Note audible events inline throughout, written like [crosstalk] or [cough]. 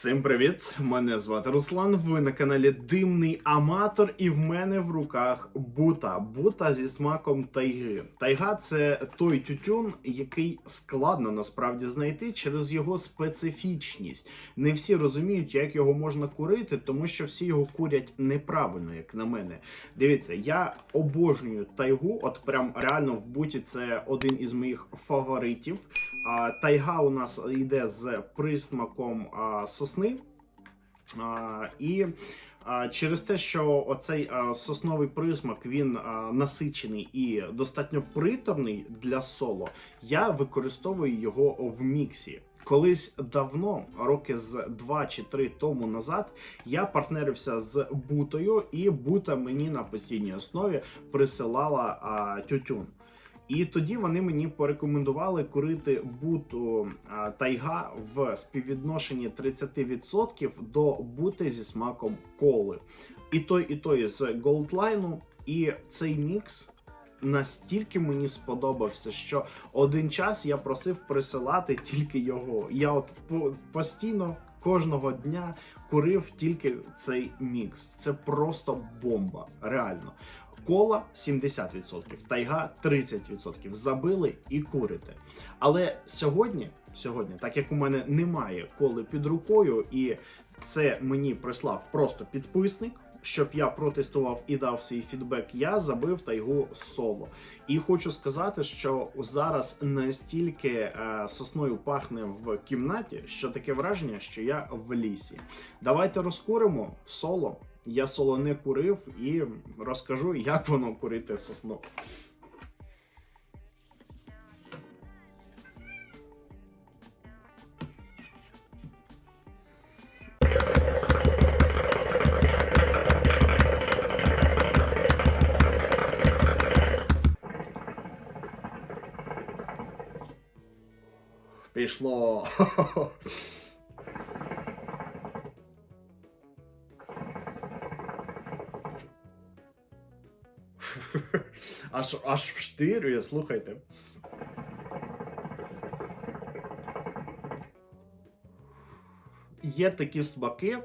Всім привіт! Мене звати Руслан. Ви на каналі Димний Аматор, і в мене в руках бута. Бута зі смаком тайги. Тайга це той тютюн, який складно насправді знайти через його специфічність. Не всі розуміють, як його можна курити, тому що всі його курять неправильно, як на мене. Дивіться, я обожнюю тайгу. От прям реально в буті це один із моїх фаворитів. Тайга у нас йде з присмаком сосни. І через те, що оцей сосновий присмак він насичений і достатньо приторний для соло, я використовую його в міксі. Колись давно, роки з 2 чи 3 тому назад, я партнерився з бутою, і бута мені на постійній основі присилала а, тютюн. І тоді вони мені порекомендували курити буту тайга в співвідношенні 30% до бути зі смаком коли. І той, і той з Goldline. І цей мікс настільки мені сподобався, що один час я просив присилати тільки його. Я от постійно. Кожного дня курив тільки цей мікс. Це просто бомба, реально. Кола 70%, тайга 30%. Забили і курите. Але сьогодні, сьогодні, так як у мене немає коли під рукою, і це мені прислав просто підписник. Щоб я протестував і дав свій фідбек, я забив тайгу соло. І хочу сказати, що зараз настільки е, сосною пахне в кімнаті, що таке враження, що я в лісі. Давайте розкуримо соло. Я соло не курив і розкажу, як воно курити сосну. Пішло. [laughs] Аж аж вштирює, слухайте. Є такі смаки,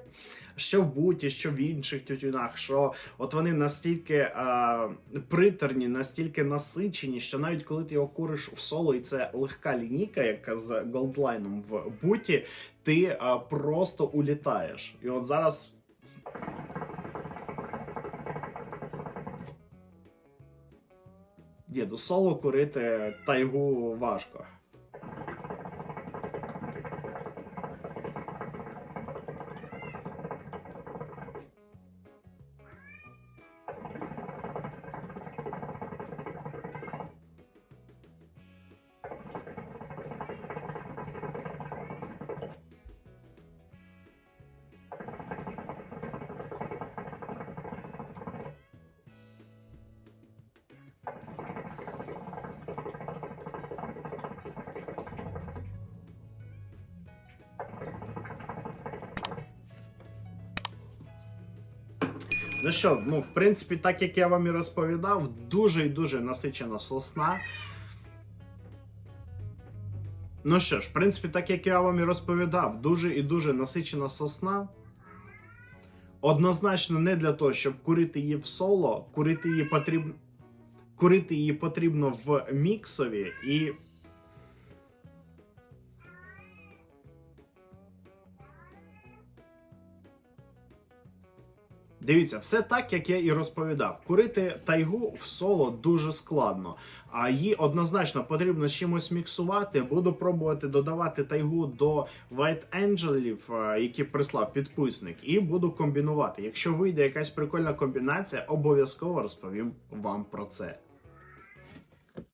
що в буті, що в інших тютюнах, що от вони настільки а, приторні, настільки насичені, що навіть коли ти його куриш в соло, і це легка лінійка, яка з голдлайном в буті, ти а, просто улітаєш. І от зараз Діду, соло курити тайгу важко. Ну що, ну, в принципі, так як я вам і розповідав, дуже і дуже насичена сосна. Ну що ж, в принципі, так як я вам і розповідав, дуже і дуже насичена сосна. Однозначно не для того, щоб курити її в соло, курити її потрібно. Курити її потрібно в міксові і. Дивіться, все так, як я і розповідав. Курити тайгу в соло дуже складно, а її однозначно потрібно з чимось міксувати. Буду пробувати додавати тайгу до White Angelів, е, які прислав підписник, і буду комбінувати. Якщо вийде якась прикольна комбінація, обов'язково розповім вам про це.